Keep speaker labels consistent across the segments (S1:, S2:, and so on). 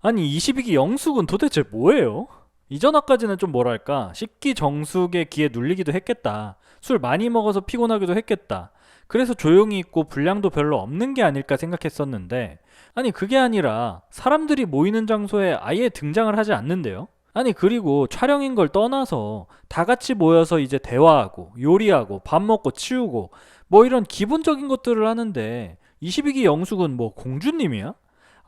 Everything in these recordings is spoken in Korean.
S1: 아니 22기 영숙은 도대체 뭐예요? 이전 화까지는 좀 뭐랄까 식기 정숙의 기에 눌리기도 했겠다. 술 많이 먹어서 피곤하기도 했겠다. 그래서 조용히 있고 분량도 별로 없는 게 아닐까 생각했었는데 아니 그게 아니라 사람들이 모이는 장소에 아예 등장을 하지 않는데요. 아니 그리고 촬영인 걸 떠나서 다 같이 모여서 이제 대화하고 요리하고 밥 먹고 치우고 뭐 이런 기본적인 것들을 하는데 22기 영숙은 뭐 공주님이야?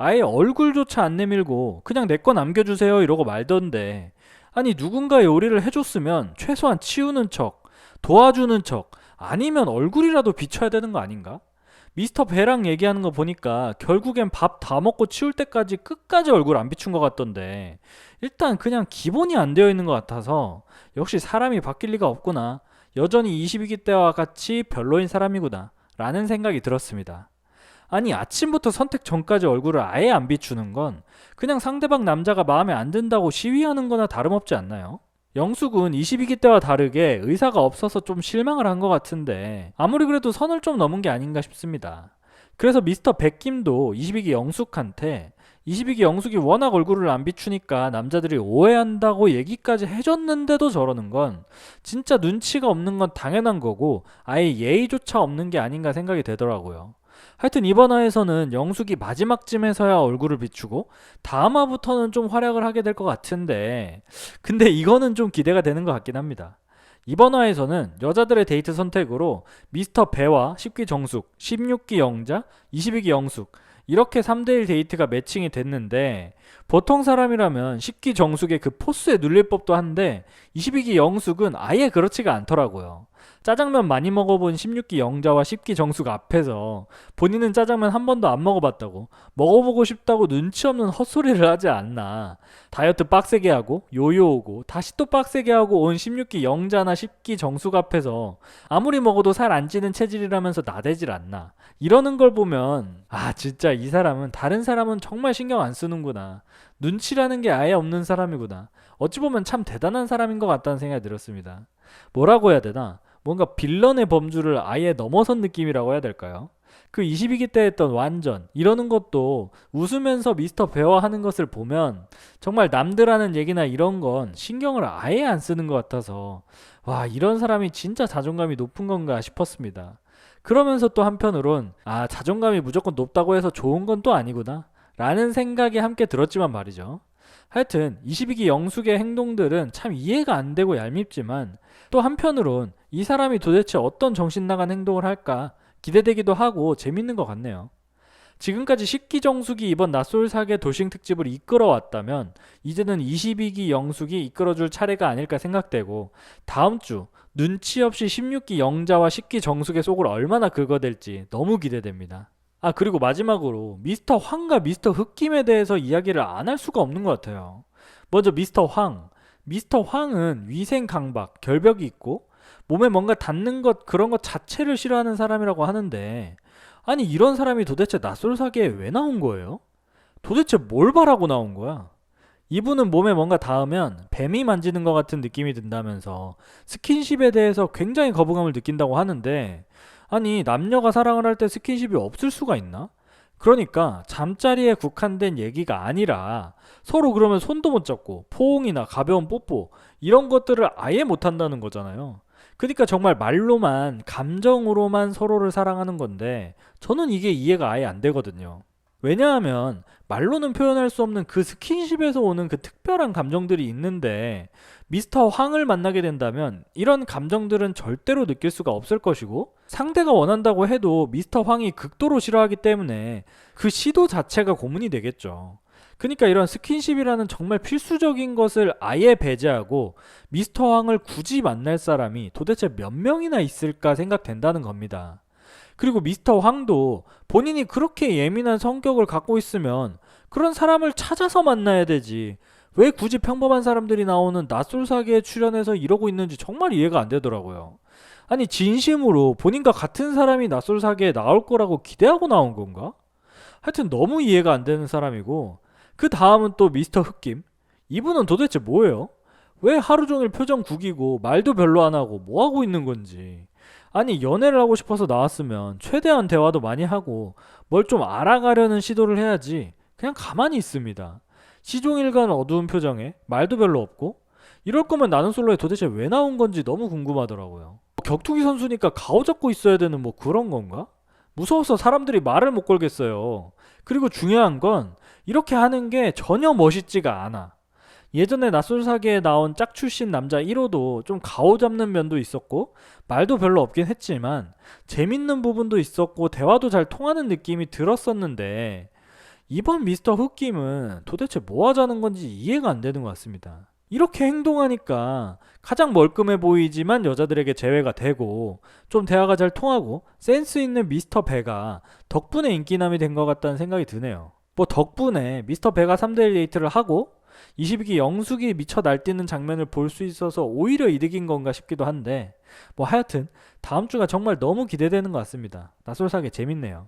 S1: 아예 얼굴조차 안 내밀고 그냥 내 거 남겨주세요 이러고 말던데 아니 누군가 요리를 해줬으면 최소한 치우는 척 도와주는 척 아니면 얼굴이라도 비춰야 되는 거 아닌가? 미스터 배랑 얘기하는 거 보니까 결국엔 밥 다 먹고 치울 때까지 끝까지 얼굴 안 비춘 것 같던데 일단 그냥 기본이 안 되어 있는 것 같아서 역시 사람이 바뀔 리가 없구나 여전히 22기 때와 같이 별로인 사람이구나 라는 생각이 들었습니다. 아니 아침부터 선택 전까지 얼굴을 아예 안 비추는 건 그냥 상대방 남자가 마음에 안 든다고 시위하는 거나 다름없지 않나요? 영숙은 22기 때와 다르게 의사가 없어서 좀 실망을 한 것 같은데 아무리 그래도 선을 좀 넘은 게 아닌가 싶습니다. 그래서 미스터 백김도 22기 영숙한테 22기 영숙이 워낙 얼굴을 안 비추니까 남자들이 오해한다고 얘기까지 해줬는데도 저러는 건 진짜 눈치가 없는 건 당연한 거고 아예 예의조차 없는 게 아닌가 생각이 되더라고요. 하여튼 이번 화에서는 영숙이 마지막쯤에서야 얼굴을 비추고 다음 화부터는 좀 활약을 하게 될 것 같은데 근데 이거는 좀 기대가 되는 것 같긴 합니다. 이번 화에서는 여자들의 데이트 선택으로 미스터 배와 10기 정숙, 16기 영자, 22기 영숙 이렇게 3대1 데이트가 매칭이 됐는데 보통 사람이라면 10기 정숙의 그 포스에 눌릴 법도 한데 22기 영숙은 아예 그렇지가 않더라고요. 짜장면 많이 먹어본 16기 영자와 10기 정숙 앞에서 본인은 짜장면 한 번도 안 먹어봤다고 먹어보고 싶다고 눈치 없는 헛소리를 하지 않나. 다이어트 빡세게 하고 요요 오고 다시 또 빡세게 하고 온 16기 영자나 10기 정숙 앞에서 아무리 먹어도 살 안 찌는 체질이라면서 나대질 않나. 이러는 걸 보면 아 진짜 이 사람은 다른 사람은 정말 신경 안 쓰는구나. 눈치라는 게 아예 없는 사람이구나. 어찌 보면 참 대단한 사람인 것 같다는 생각이 들었습니다. 뭐라고 해야 되나 뭔가 빌런의 범주를 아예 넘어선 느낌이라고 해야 될까요? 그 22기 때 했던 완전 이러는 것도 웃으면서 미스터 배워 하는 것을 보면 정말 남들 하는 얘기나 이런 건 신경을 아예 안 쓰는 것 같아서 와 이런 사람이 진짜 자존감이 높은 건가 싶었습니다. 그러면서 또 한편으론 아 자존감이 무조건 높다고 해서 좋은 건 또 아니구나 라는 생각이 함께 들었지만 말이죠. 하여튼 22기 영숙의 행동들은 참 이해가 안 되고 얄밉지만 또 한편으론 이 사람이 도대체 어떤 정신 나간 행동을 할까 기대되기도 하고 재밌는 것 같네요. 지금까지 식기정숙이 이번 낯솔사계 도싱 특집을 이끌어왔다면 이제는 22기 영숙이 이끌어줄 차례가 아닐까 생각되고 다음 주 눈치 없이 16기 영자와 10기 정숙의 속을 얼마나 긁어댈지 너무 기대됩니다. 아 그리고 마지막으로 미스터 황과 미스터 흑김에 대해서 이야기를 안 할 수가 없는 것 같아요. 먼저 미스터 황. 미스터 황은 위생 강박, 결벽이 있고 몸에 뭔가 닿는 것 그런 것 자체를 싫어하는 사람이라고 하는데 아니 이런 사람이 도대체 낯설 사계에 왜 나온 거예요? 도대체 뭘 바라고 나온 거야? 이분은 몸에 뭔가 닿으면 뱀이 만지는 것 같은 느낌이 든다면서 스킨십에 대해서 굉장히 거부감을 느낀다고 하는데 아니 남녀가 사랑을 할 때 스킨십이 없을 수가 있나? 그러니까 잠자리에 국한된 얘기가 아니라 서로 그러면 손도 못 잡고 포옹이나 가벼운 뽀뽀 이런 것들을 아예 못 한다는 거잖아요. 그러니까 정말 말로만 감정으로만 서로를 사랑하는 건데 저는 이게 이해가 아예 안 되거든요. 왜냐하면 말로는 표현할 수 없는 그 스킨십에서 오는 그 특별한 감정들이 있는데 미스터 황을 만나게 된다면 이런 감정들은 절대로 느낄 수가 없을 것이고 상대가 원한다고 해도 미스터 황이 극도로 싫어하기 때문에 그 시도 자체가 고문이 되겠죠. 그러니까 이런 스킨십이라는 정말 필수적인 것을 아예 배제하고 미스터 황을 굳이 만날 사람이 도대체 몇 명이나 있을까 생각된다는 겁니다. 그리고 미스터 황도 본인이 그렇게 예민한 성격을 갖고 있으면 그런 사람을 찾아서 만나야 되지. 왜 굳이 평범한 사람들이 나오는 낯설사계에 출연해서 이러고 있는지 정말 이해가 안 되더라고요. 아니 진심으로 본인과 같은 사람이 낯설사계에 나올 거라고 기대하고 나온 건가? 하여튼 너무 이해가 안 되는 사람이고 그 다음은 또 미스터 흑김. 이분은 도대체 뭐예요? 왜 하루 종일 표정 구기고 말도 별로 안 하고 뭐 하고 있는 건지. 아니 연애를 하고 싶어서 나왔으면 최대한 대화도 많이 하고 뭘 좀 알아가려는 시도를 해야지 그냥 가만히 있습니다. 시종일관 어두운 표정에 말도 별로 없고 이럴 거면 나는 솔로에 도대체 왜 나온 건지 너무 궁금하더라고요. 격투기 선수니까 가오 잡고 있어야 되는 뭐 그런 건가? 무서워서 사람들이 말을 못 걸겠어요. 그리고 중요한 건 이렇게 하는 게 전혀 멋있지가 않아. 예전에 낯설사계에 나온 짝 출신 남자 1호도 좀 가오 잡는 면도 있었고 말도 별로 없긴 했지만 재밌는 부분도 있었고 대화도 잘 통하는 느낌이 들었었는데 이번 미스터 흑김은 도대체 뭐 하자는 건지 이해가 안 되는 것 같습니다. 이렇게 행동하니까 가장 멀끔해 보이지만 여자들에게 제외가 되고 좀 대화가 잘 통하고 센스 있는 미스터 배가 덕분에 인기남이 된 것 같다는 생각이 드네요. 뭐 덕분에 미스터 배가 3대1 데이트를 하고 22기 영숙이 미쳐 날뛰는 장면을 볼 수 있어서 오히려 이득인 건가 싶기도 한데 뭐 하여튼 다음 주가 정말 너무 기대되는 것 같습니다. 낯설사계 재밌네요.